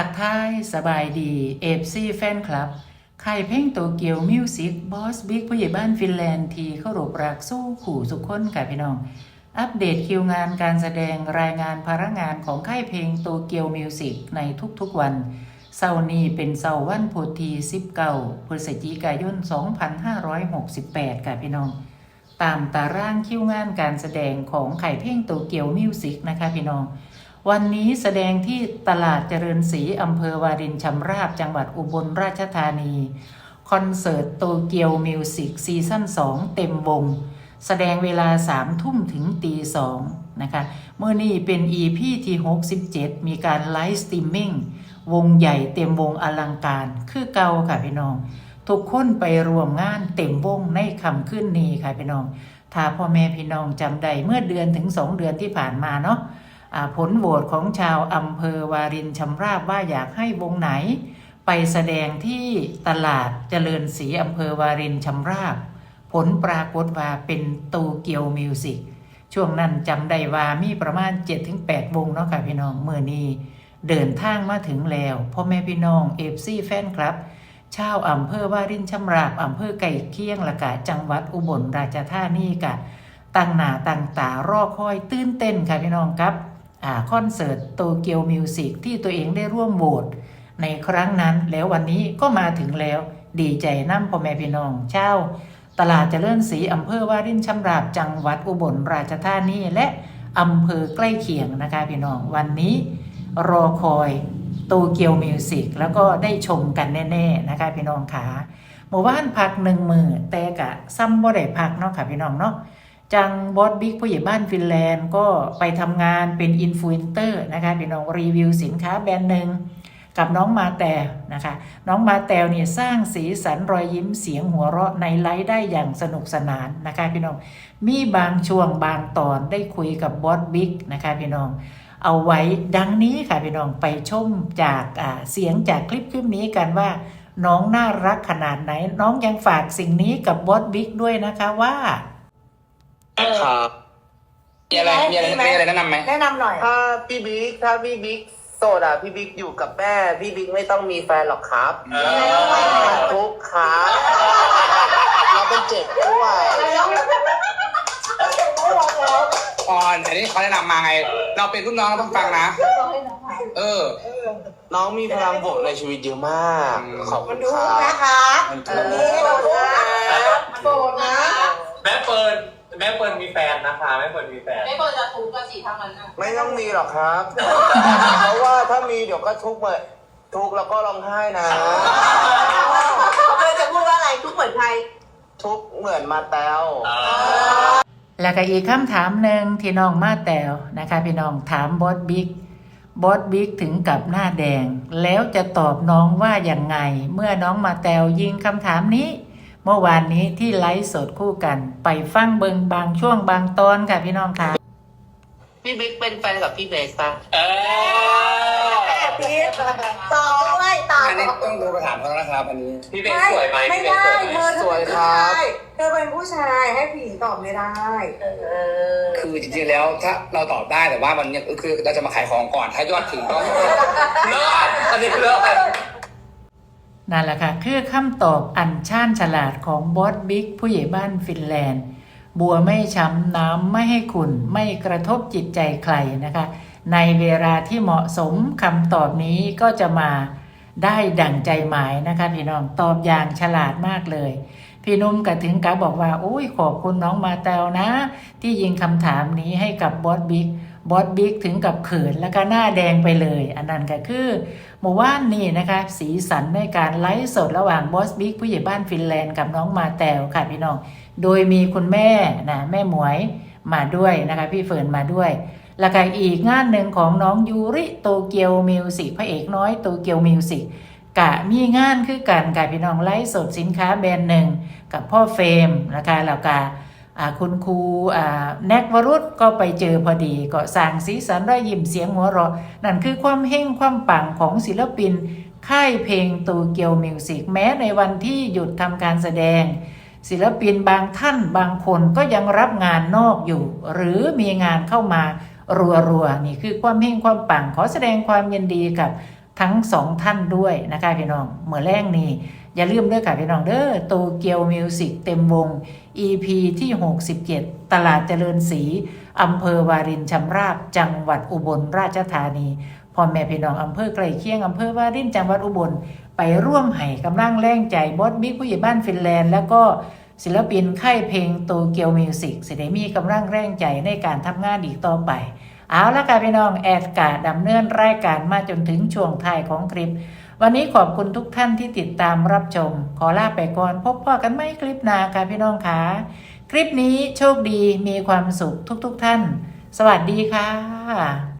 ทักทายสบายดีเอฟซีแฟนคลับใครเพ่งโตเกียวมิวสิกบอสบิ๊กผู้ใหญ่บ้านฟินแลนด์ทีเข้ารบรักสู้ขู่สุขคนค่ะพี่น้อง อัปเดตคิวงานการแสดงรายงานภาระงานของค่ายเพลงโตเกียวมิวสิกในทุกๆวันเสาร์นี้เป็นเสาร์วันพุธที่19พฤศจิกายน 2568 ค่ะพี่น้อง ตามตารางคิวงานการแสดงของไข่เพ่งโตเกียวมิวสิกนะคะพี่น้อง วันนี้แสดงที่ตลาดเจริญศรีอำเภอวารินชำราบจังหวัดอุบลราชธานี คอนเสิร์ตโตเกียวมิวสิกซีซั่น2 เต็มวง แสดงเวลา3ทุ่มถึงตี2นะคะเมื่อนี้เป็น EP ที่67 มีการไลฟ์สตรีมมิ่งวงใหญ่เต็มวงอลังการ คือเก่าค่ะพี่น้อง ทุกคนไปรวมงานเต็มวงในคำขึ้นนี้ค่ะพี่น้อง ถ้าพ่อแม่พี่น้องจำได้เมื่อเดือนถึง2เดือนที่ผ่านมาเนาะ ผลโหวตของชาวอำเภอวารินชำราบว่าอยากให้วงไหน ไปแสดงที่ตลาดเจริญศรีอำเภอวารินชำราบ ผลปรากฏว่าเป็นโตเกียวมิวสิกช่วงนั้นจำได้ว่ามีประมาณ 7-8 วงเนาะค่ะพี่น้องเมื่อนี้เดินทางมาถึงแล้วพ่อแม่พี่น้องเอฟซีแฟนครับชาวอำเภอวารินชำราบอำเภอไก่เคียงละกะจังหวัดอุบลราชธานีกะตั้งหนาตั้งตารอคอยตื่นเต้นค่ะพี่น้องครับ คอนเสิร์ตโตเกียวมิวสิกที่ตัวเองได้ร่วมโหวตในครั้งนั้นแล้ววันนี้ก็มาถึงแล้ว ดีใจน้ำพ่อแม่พี่น้องเช่าตลาดเจริญศรีอำเภอวารินชำราบจังหวัดอุบลราชธานีและอำเภอใกล้เคียงนะคะพี่น้องวันนี้รอคอยโตเกียวมิวสิกแล้วก็ได้ชมกันแน่ ๆ นะคะพี่น้องขาหมู่บ้านพักหนึ่งมือแต่กะซ้ำบ่ได้พักเนาะค่ะพี่น้องเนาะ จังบอสบิ๊กผู้ใหญ่บ้านฟินแลนด์ก็ไปทำงานเป็นอินฟลูเอนเตอร์นะคะเป็นน้องรีวิวสินค้าแบรนด์หนึ่งกับน้องมาแตวนะคะ น้องมาแตวเนี่ยสร้างสีสันรอยยิ้มเสียงหัวเราะในไลฟ์ได้อย่างสนุกสนานนะคะพี่น้อง มีบางช่วงบางตอนได้คุยกับบอสบิ๊กนะคะพี่น้อง เอาไว้ดังนี้ค่ะพี่น้องไปชมจากเสียงจากคลิปคลิปนี้กันว่า น้องน่ารักขนาดไหน น้องยังฝากสิ่งนี้กับบอสบิ๊กด้วยนะคะว่า ครับมีอะไรมีอะไรมีอะไรแนะนำไหมแนะนำหน่อย ถ้าพี่บิ๊กถ้าพี่บิ๊กโสดอะพี่บิ๊กอยู่กับแม่พี่บิ๊กไม่ต้องมีแฟนหรอกครับเออทุกครับเราเป็นเจ็บด้วยออนอันนี้เขาแนะนำมาไง เราเป็นรุ่นน้องเราต้องฟังนะ เออ น้องมีพลังบวกในชีวิตเยอะมากอืมขอบคุมันณดูครับ นะคะมันอันนี้เราดูนะโบนะแม่เปิดแม่เปิดมีแฟนนะคะแม่เปิดมีแฟน ไม่เปิดจะถูกกับสีทางนั้นน่ะไม่ต้องมีหรอกครับ เพราะว่าถ้ามีเดี๋ยวก็ทุกข์เหมือนทุกข์แล้วก็ร้องไห้นะ เธอจะพูดว่าอะไรทุกเหมือนใคร ทุกข์เหมือนมาแต้ว แล้วก็อีกคำถามหนึ่งที่น้องมาแตวนะคะพี่น้องถามบอสบิ๊กบอสบิ๊กถึงกับหน้าแดง แล้วจะตอบน้องว่าอย่างไง เมื่อน้องมาแตวยิงคำถามนี้ เมื่อวานนี้ที่ไลฟ์สดคู่กัน ไปฟังเบิงบางช่วงบางตอนค่ะพี่น้องค่ะ พี่บิ๊กเป็นแฟนกับพี่เบสปะเออแม่พีทตอบด้วยตอบอันนี้ต้องดูไปถามเขาแล้วนะครับอันนี้ พี่เบนสวยไหมไม่พี่เบนได้สวยไหมเธอเป็นผู้ชายเธอเป็นผู้ชายให้ผู้หญิงตอบไม่ได้เออคือจริงๆแล้วถ้าเราตอบได้แต่ว่ามันยังคือเราจะมาขายของก่อนถ้ายอดถึงก็เลิศอันนี้เลิศ นั่นแหละค่ะ คือคำตอบอันชานฉลาดของบอสบิ๊กผู้ใหญ่บ้านฟินแลนด์ บัวไม่ช้ำน้ำไม่ให้ขุนไม่กระทบจิตใจใครนะคะ ในเวลาที่เหมาะสมคำตอบนี้ก็จะมาได้ดั่งใจหมายนะคะพี่น้องตอบอย่างฉลาดมากเลย พี่นุ่มก็ถึงกับบอกว่าโอ้ยขอบคุณน้องมาแตวนะ ที่ยิงคำถามนี้ให้กับบอสบิ๊ก บอสบิ๊กถึงกับเขินแล้วก็หน้าแดงไปเลย อันนั้นก็คือหมู่บ้านนี่นะคะสีสันในการไลฟ์สดระหว่างบอสบิ๊กผู้ใหญ่บ้านฟินแลนด์กับน้องมาแตวค่ะพี่น้อง โดยมีคุณแม่นะแม่หมวยมาด้วยนะคะพี่เฟิร์นมาด้วย แล้วก็อีกงานหนึ่งของน้องยูริโตเกียวมิวสิกพระเอกน้อยโตเกียวมิวสิกกะมีงานคือกันกับพี่น้องไลฟ์สดสินค้าแบรนด์หนึ่งกับพ่อเฟรมนะคะแล้วก็ คุณครูแนกวรุษก็ไปเจอพอดี ก็สั่งสีสันรอยยิ้มเสียงหัวเราะนั่นคือความเฮงความปังของศิลปิน ค่ายเพลงโตเกียวมิวสิกแม้ในวันที่หยุดทำการแสดง ศิลปินบางท่านบางคนก็ยังรับงานนอกอยู่ หรือมีงานเข้ามารัวๆนี่คือความเฮงความปังขอแสดงความยินดีกับ ทั้งสองท่านด้วยนะคะพี่น้องเมื่อแรกนี้อย่าลืมด้อค่ะพี่น้องเด้อโตเกียวมิวสิกเต็มวง EP ที่ 67 ตลาดเจริญศรีอำเภอวารินชำราบ จังหวัดอุบลราชธานีพ่อแม่พี่น้องอำเภอใกลเคียงอำเภอวารินจังหวัดอุบล ไปร่วมให้กำลังแรงใจบอสบิ๊กผู้ใหญ่บ้านฟินแลนด์ แล้วก็ศิลปินค่ายเพลงโตเกียวมิวสิกเสด้มีกำลังแรงใจในการทำงานอีกต่อไป เอาละค่ะพี่น้องแอดกาดำเนินรายการมาจนถึงช่วงท้ายของคลิป วันนี้ขอบคุณทุกท่านที่ติดตามรับชม ขอลาไปก่อน พบพ่อกันไม่คลิปหน้าค่ะพี่น้องค่ะคลิปนี้โชคดีมีความสุขทุกๆทท่าน สวัสดีค่ะ